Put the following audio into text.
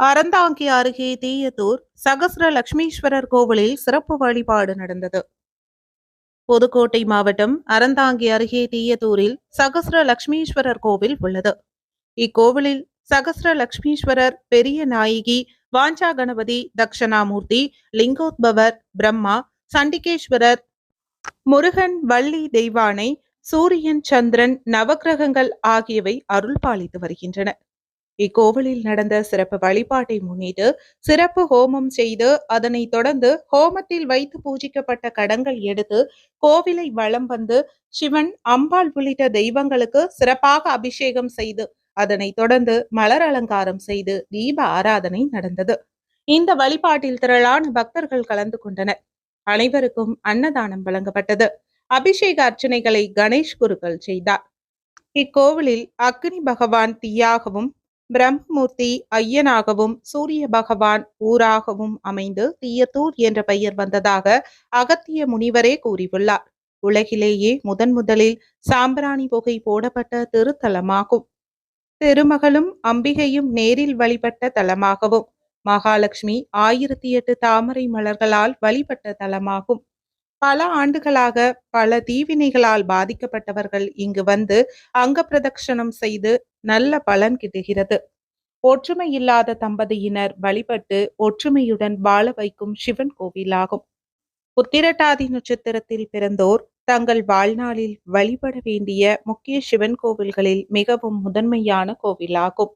அறந்தாங்கி அருகே தீயத்தூர் சகஸ்ர லட்சுமீஸ்வரர் கோவிலில் சிறப்பு வழிபாடு நடந்தது. புதுக்கோட்டை மாவட்டம் அறந்தாங்கி அருகே தீயத்தூரில் சகஸ்ர லட்சுமீஸ்வரர் கோவில் உள்ளது. இக்கோவிலில் சகஸ்ர லட்சுமீஸ்வரர் பெரிய நாயகி வாஞ்சா கணபதி தக்ஷணாமூர்த்தி லிங்கோத்பவர் பிரம்மா சண்டிகேஸ்வரர் முருகன் வள்ளி தெய்வானை சூரியன் சந்திரன் நவக்கிரகங்கள் ஆகியவை அருள் பாலித்து வருகின்றன. இக்கோவிலில் நடந்த சிறப்பு வழிபாட்டை முன்னிட்டு சிறப்பு ஹோமம் செய்து அதனைத் தொடர்ந்து ஹோமத்தில் வைத்து பூஜிக்கப்பட்ட கடங்கள் எடுத்து கோவிலை வலம் வந்து சிவன் அம்பாள் உள்ளிட்ட தெய்வங்களுக்கு சிறப்பாக அபிஷேகம் செய்து அதனைத் தொடர்ந்து மலர் அலங்காரம் செய்து தீப ஆராதனை நடந்தது. இந்த வழிபாட்டில் திரளான பக்தர்கள் கலந்து கொண்டனர். அனைவருக்கும் அன்னதானம் வழங்கப்பட்டது. அபிஷேக அர்ச்சனைகளை கணேஷ் குருக்கள் செய்தார். இக்கோவிலில் அக்னி பகவான் தீயாகவும் பிரம்மமூர்த்தி ஐயனாகவும் சூரிய பகவான் ஊராகவும் அமைந்து தீயத்தூர் என்ற பெயர் வந்ததாக அகத்திய முனிவரே கூறியுள்ளார். உலகிலேயே முதன் முதலில் சாம்பிராணி புகை போடப்பட்ட திருத்தலமாகும். திருமகளும் அம்பிகையும் நேரில் வழிபட்ட தலமாகவும். மகாலட்சுமி ஆயிரத்தி எட்டு தாமரை மலர்களால் வழிபட்ட தலமாகும். பல ஆண்டுகளாக பல தீவினைகளால் பாதிக்கப்பட்டவர்கள் இங்கு வந்து அங்க பிரதட்சணம் செய்து நல்ல பலன் கிட்டுகிறது. ஒற்றுமை இல்லாத தம்பதியினர் வழிபட்டு ஒற்றுமையுடன் வாழ வைக்கும் சிவன் கோவிலாகும். உத்திரட்டாதி நட்சத்திரத்தில் பிறந்தோர் தங்கள் வாழ்நாளில் வழிபட வேண்டிய முக்கிய சிவன் கோவில்களில் மிகவும் முதன்மையான கோவிலாகும்.